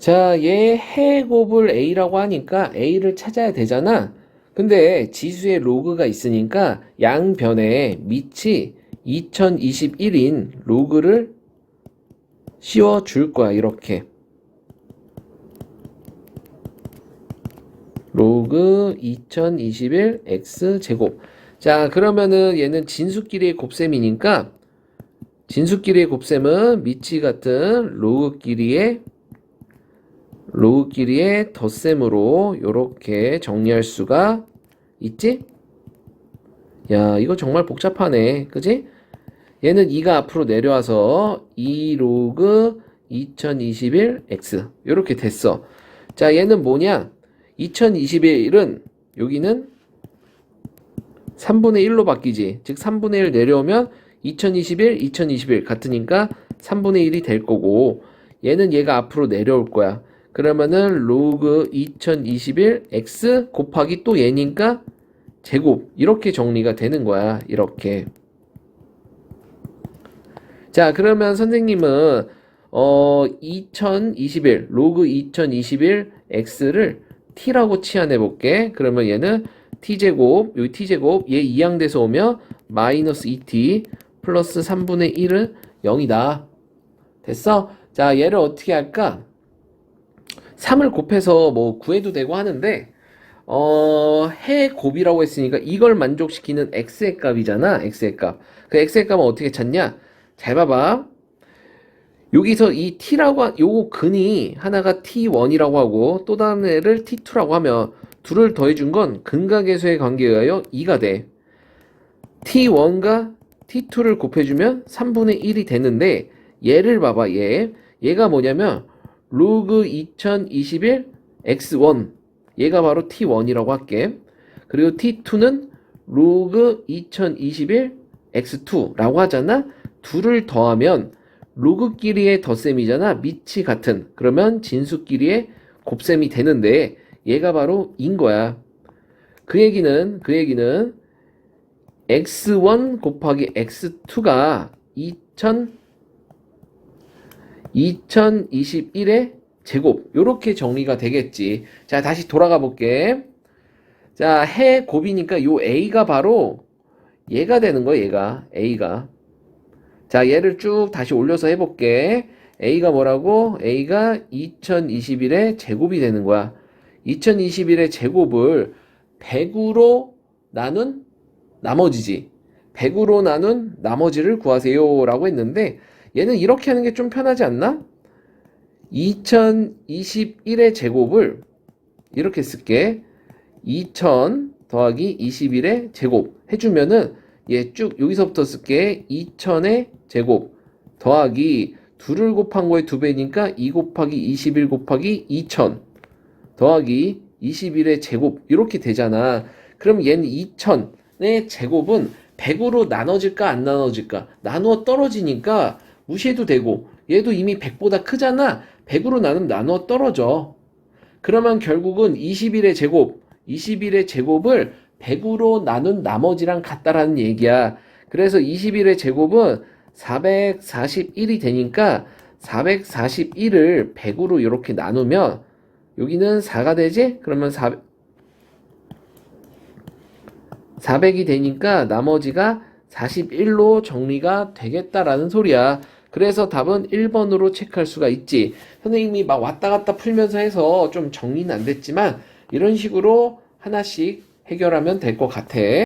자, 얘 해곱을 A라고 하니까 A를 찾아야 되잖아. 근데 지수에 로그가 있으니까 양변에 밑이 2021인 로그를 씌워 줄 거야, 이렇게. 로그 2021 x 제곱. 자, 그러면은 얘는 진수끼리의 곱셈이니까 진수끼리의 곱셈은 밑이 같은 로그끼리의 로그끼리의 덧셈으로 이렇게 정리할 수가 있지? 야, 이거 정말 복잡하네. 그지? 얘는 2가 앞으로 내려와서 2 로그 2021x 이렇게 됐어. 자, 얘는 뭐냐? 2021은 여기는 3분의 1로 바뀌지. 즉 3분의 1 내려오면 2021, 2021 같으니까 3분의 1이 될 거고 얘는 얘가 앞으로 내려올 거야. 그러면은 로그 2021 x 곱하기 또 얘니까 제곱 이렇게 정리가 되는 거야. 이렇게. 자, 그러면 선생님은 어 2021 로그 2021 x를 t라고 치환해 볼게. 그러면 얘는 t제곱, 여기 t제곱, 얘 이항돼서 오면 마이너스 2t 플러스 3분의 1은 0이다. 됐어? 자, 얘를 어떻게 할까? 3을 곱해서 뭐 구해도 되고 하는데, 어, 해 곱이라고 했으니까 이걸 만족시키는 x의 값이잖아, x의 값. 그 x의 값은 어떻게 찾냐? 잘 봐봐. 여기서 이 t라고, 하- 요거 근이 하나가 t1이라고 하고 또 다른 애를 t2라고 하면 둘을 더해준 건 근각계수의 관계에 의하여 2가 돼. t1과 t2를 곱해주면 3분의 1이 되는데 얘를 봐봐, 얘. 얘가 뭐냐면 로그 2021 x1 얘가 바로 t1이라고 할게. 그리고 t2는 로그 2021 x2라고 하잖아. 둘을 더하면 로그끼리의 덧셈이잖아. 밑이 같은. 그러면 진수끼리의 곱셈이 되는데 얘가 바로 인 거야. 그 얘기는 그 얘기는 x1 곱하기 x2가 2000 2021의 제곱 요렇게 정리가 되겠지. 자, 다시 돌아가 볼게. 자, 해 곱이니까 요 a가 바로 얘가 되는 거야, 얘가. a가. 자, 얘를 쭉 다시 올려서 해볼게. A가 뭐라고? A가 2021의 제곱이 되는 거야. 2021의 제곱을 100으로 나눈 나머지지. 100으로 나눈 나머지를 구하세요. 라고 했는데, 얘는 이렇게 하는 게 좀 편하지 않나? 2021의 제곱을 이렇게 쓸게. 2000 더하기 21의 제곱. 해주면은 얘 쭉 여기서부터 쓸게. 2000의 제곱 더하기 2를 곱한 거에 2배니까 2 곱하기 21 곱하기 2000 더하기 21의 제곱. 이렇게 되잖아. 그럼 얘는 2000의 제곱은 100으로 나눠질까 안 나눠질까? 나누어 떨어지니까 무시해도 되고 얘도 이미 100보다 크잖아 100으로 나누면 나누어 떨어져 그러면 결국은 21의 제곱 21의 제곱을 100으로 나눈 나머지랑 같다라는 얘기야. 그래서 21의 제곱은 441이 되니까 441을 100으로 이렇게 나누면 여기는 4가 되지? 그러면 4 400이 되니까 나머지가 41로 정리가 되겠다라는 소리야. 그래서 답은 1번으로 체크할 수가 있지. 선생님이 막 왔다 갔다 풀면서 해서 좀 정리는 안 됐지만 이런 식으로 하나씩 해결하면 될 것 같아.